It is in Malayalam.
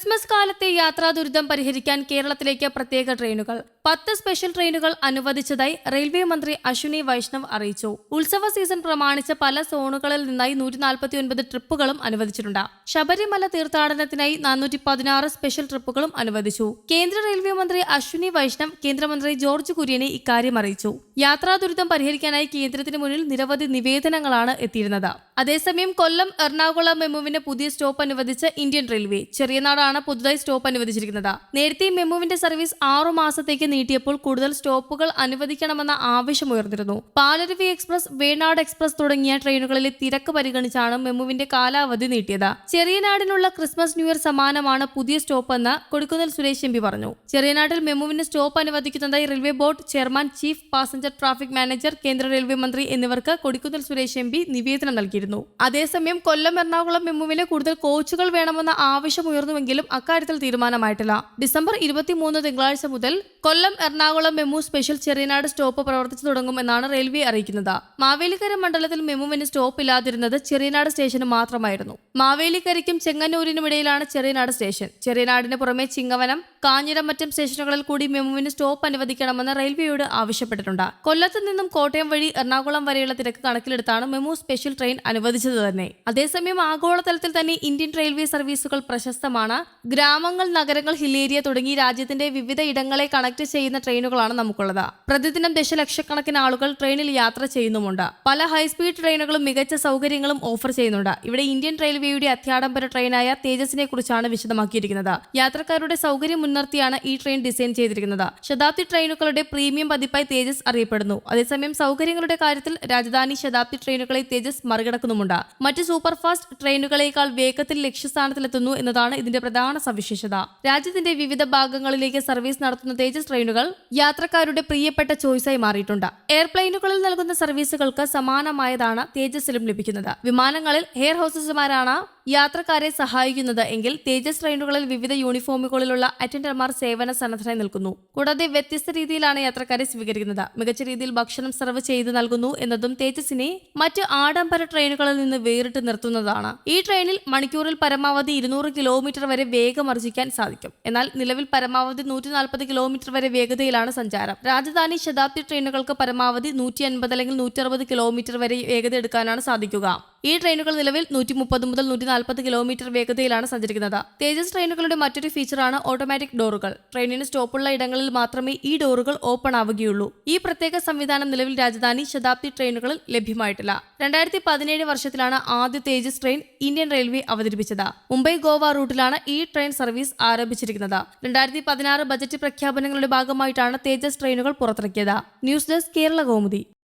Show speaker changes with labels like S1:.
S1: ക്രിസ്മസ് കാലത്തെ യാത്രാ ദുരിതം പരിഹരിക്കാൻ കേരളത്തിലേക്ക് പ്രത്യേക ട്രെയിനുകൾ. പത്ത് സ്പെഷ്യൽ ട്രെയിനുകൾ അനുവദിച്ചതായി റെയിൽവേ മന്ത്രി അശ്വിനി വൈഷ്ണവ് അറിയിച്ചു. ഉത്സവ സീസൺ പ്രമാണിച്ച് പല സോണുകളിൽ നിന്നായി നൂറ്റി നാൽപ്പത്തി ഒൻപത് ട്രിപ്പുകളും അനുവദിച്ചിട്ടുണ്ട്. ശബരിമല തീർത്ഥാടനത്തിനായി നാനൂറ്റി പതിനാറ് സ്പെഷ്യൽ ട്രിപ്പുകളും അനുവദിച്ചു. കേന്ദ്ര റെയിൽവേ മന്ത്രി അശ്വിനി വൈഷ്ണവ് കേന്ദ്രമന്ത്രി ജോർജ് കുര്യനെ ഇക്കാര്യം അറിയിച്ചു. യാത്രാ ദുരിതം പരിഹരിക്കാനായി കേന്ദ്രത്തിന് മുന്നിൽ നിരവധി നിവേദനങ്ങളാണ് എത്തിയിരുന്നത്. അതേസമയം കൊല്ലം എറണാകുളം മെമുവിന് പുതിയ സ്റ്റോപ്പ് അനുവദിച്ച ഇന്ത്യൻ റെയിൽവേ. ചെറിയനാടാണ് പുതുതായി സ്റ്റോപ്പ് അനുവദിച്ചിരിക്കുന്നത്. നേരത്തെ മെമുവിന്റെ സർവീസ് ആറു മാസത്തേക്ക് നീട്ടിയപ്പോൾ കൂടുതൽ സ്റ്റോപ്പുകൾ അനുവദിക്കണമെന്ന ആവശ്യമുയർന്നിരുന്നു പാലരുവി എക്സ്പ്രസ് വേണാട് എക്സ്പ്രസ് തുടങ്ങിയ ട്രെയിനുകളിലെ തിരക്ക് പരിഗണിച്ചാണ് മെമുവിന്റെ കാലാവധി നീട്ടിയത്. ചെറിയനാടിനുള്ള ക്രിസ്മസ് ന്യൂ ഇയർ സമാനമാണ് പുതിയ സ്റ്റോപ്പ് എന്ന് കൊടിക്കുന്നിൽ സുരേഷ് എം പി പറഞ്ഞു. ചെറിയനാട്ടിൽ മെമുവിന് stop അനുവദിക്കുന്നതായി railway board chairman chief passenger traffic manager കേന്ദ്ര റെയിൽവേ മന്ത്രി എന്നിവർക്ക് കൊടിക്കുന്നിൽ സുരേഷ് എം പി നിവേദനം നൽകിയിരുന്നു. അതേസമയം കൊല്ലം എറണാകുളം മെമുവിന് കൂടുതൽ കോച്ചുകൾ വേണമെന്ന ആവശ്യം ഉയർന്നുവെങ്കിലും അക്കാര്യത്തിൽ തീരുമാനമായിട്ടില്ല. ഡിസംബർ ഇരുപത്തിമൂന്ന് തിങ്കളാഴ്ച മുതൽ Kollam Ernakulam MEMU special Cheriyanad stop പ്രവർത്തിച്ചു തുടങ്ങുമെന്നാണ് റെയിൽവേ അറിയിക്കുന്നത്. മാവേലിക്കര മണ്ഡലത്തിൽ മെമുവിന് സ്റ്റോപ്പ് ഇല്ലാതിരുന്നത് ചെറിയനാട് സ്റ്റേഷന് മാത്രമായിരുന്നു. മാവേലിക്കരയ്ക്കും ചെങ്ങന്നൂരിനും ഇടയിലാണ് ചെറിയനാട് സ്റ്റേഷൻ. ചെറിയനാടിന് പുറമെ ചിങ്ങവനം കാഞ്ഞിരമറ്റം സ്റ്റേഷനുകളിൽ കൂടി മെമുവിന് സ്റ്റോപ്പ് അനുവദിക്കണമെന്ന് റെയിൽവേയോട് ആവശ്യപ്പെട്ടിട്ടുണ്ട്. കൊല്ലത്ത് നിന്നും കോട്ടയം വഴി എറണാകുളം വരെയുള്ള തിരക്ക് കണക്കിലെടുത്താണ് മെമു സ്പെഷ്യൽ ട്രെയിൻ അനുവദിച്ചത് തന്നെ. അതേസമയം ആഗോളതലത്തിൽ തന്നെ ഇന്ത്യൻ റെയിൽവേ സർവീസുകൾ പ്രശസ്തമാണ്. ഗ്രാമങ്ങൾ നഗരങ്ങൾ ഹിൽ ഏരിയ തുടങ്ങി രാജ്യത്തിന്റെ വിവിധ ഇടങ്ങളെ കണക്ട് ചെയ്യുന്ന ട്രെയിനുകളാണ് നമുക്കുള്ളത്. പ്രതിദിനം ദശലക്ഷക്കണക്കിന് ആളുകൾ ട്രെയിനിൽ യാത്ര ചെയ്യുന്നുമുണ്ട്. പല ഹൈസ്പീഡ് ട്രെയിനുകളും മികച്ച സൗകര്യങ്ങളും ഓഫർ ചെയ്യുന്നുണ്ട്. ഇവിടെ ഇന്ത്യൻ റെയിൽവേയുടെ അത്യാഡംബര ട്രെയിനായ തേജസിനെ കുറിച്ചാണ് വിശദമാക്കിയിരിക്കുന്നത്. യാത്രക്കാരുടെ സൗകര്യം മുൻനിർത്തിയാണ് ഈ ട്രെയിൻ ഡിസൈൻ ചെയ്തിരിക്കുന്നത്. ശതാബ്ദി ട്രെയിനുകളുടെ പ്രീമിയം പതിപ്പായി തേജസ് അറിയപ്പെടുന്നു. അതേസമയം സൗകര്യങ്ങളുടെ കാര്യത്തിൽ രാജധാനി ശതാബ്ദി ട്രെയിനുകളെ തേജസ് മറികടക്കുന്നുമുണ്ട്. മറ്റ് സൂപ്പർ ഫാസ്റ്റ് ട്രെയിനുകളേക്കാൾ വേഗത്തിൽ ലക്ഷ്യസ്ഥാനത്തിലെത്തുന്നു എന്നതാണ് ഇതിന്റെ പ്രധാന സവിശേഷത. രാജ്യത്തിന്റെ വിവിധ ഭാഗങ്ങളിലേക്ക് സർവീസ് നടത്തുന്ന തേജസ് ട്രെയിനുകൾ യാത്രക്കാരുടെ പ്രിയപ്പെട്ട ചോയ്സായി മാറിയിട്ടുണ്ട്. എയർപ്ലെയിനുകളിൽ നൽകുന്ന സർവീസുകൾക്ക് സമാനമായതാണ് തേജസ്സിലും ലഭിക്കുന്നത്. വിമാനങ്ങളിൽ ഹെയർ ഹോസ്റ്റസുമാരാണ് യാത്രക്കാരെ സഹായിക്കുന്നത് എങ്കിൽ തേജസ് ട്രെയിനുകളിൽ വിവിധ യൂണിഫോമുകളിലുള്ള അറ്റൻഡർമാർ സേവന സന്നദ്ധരായി നിൽക്കുന്നു. കൂടാതെ വ്യത്യസ്ത രീതിയിലാണ് യാത്രക്കാരെ സ്വീകരിക്കുന്നത്. മികച്ച രീതിയിൽ ഭക്ഷണം സെർവ് ചെയ്ത് നൽകുന്നു എന്നതും തേജസിനെ മറ്റ് ആഡംബര ട്രെയിനുകളിൽ നിന്ന് വേറിട്ട് നിർത്തുന്നതാണ്. ഈ ട്രെയിനിൽ മണിക്കൂറിൽ പരമാവധി ഇരുന്നൂറ് കിലോമീറ്റർ വരെ വേഗം സാധിക്കും. എന്നാൽ നിലവിൽ പരമാവധി നൂറ്റി നാൽപ്പത് കിലോമീറ്റർ വരെ വേഗതയിലാണ് സഞ്ചാരം. രാജധാനി ശതാബ്ദി ട്രെയിനുകൾക്ക് പരമാവധി നൂറ്റി അൻപത് അല്ലെങ്കിൽ നൂറ്റി അറുപത് കിലോമീറ്റർ വരെ വേഗത എടുക്കാനാണ് സാധിക്കുക. ഈ ട്രെയിനുകൾ നിലവിൽ നൂറ്റി മുപ്പത് മുതൽ നൂറ്റി നാൽപ്പത് കിലോമീറ്റർ വേഗതയിലാണ് സഞ്ചരിക്കുന്നത്. തേജസ് ട്രെയിനുകളുടെ മറ്റൊരു ഫീച്ചറാണ് ഓട്ടോമാറ്റിക് ഡോറുകൾ. ട്രെയിനിന് സ്റ്റോപ്പുള്ള ഇടങ്ങളിൽ മാത്രമേ ഈ ഡോറുകൾ ഓപ്പൺ ആവുകയുള്ളൂ. ഈ പ്രത്യേക സംവിധാനം നിലവിൽ രാജധാനി ശതാബ്ദി ട്രെയിനുകളിൽ ലഭ്യമായിട്ടില്ല. രണ്ടായിരത്തി പതിനേഴ് വർഷത്തിലാണ് ആദ്യ തേജസ് ട്രെയിൻ ഇന്ത്യൻ റെയിൽവേ അവതരിപ്പിച്ചത്. മുംബൈ ഗോവ റൂട്ടിലാണ് ഈ ട്രെയിൻ സർവീസ് ആരംഭിച്ചിരിക്കുന്നത്. രണ്ടായിരത്തി പതിനാറ് ബജറ്റ് പ്രഖ്യാപനങ്ങളുടെ ഭാഗമായിട്ടാണ് തേജസ് ട്രെയിനുകൾ പുറത്തിറക്കിയത്. News desk Kerala Kaumudi.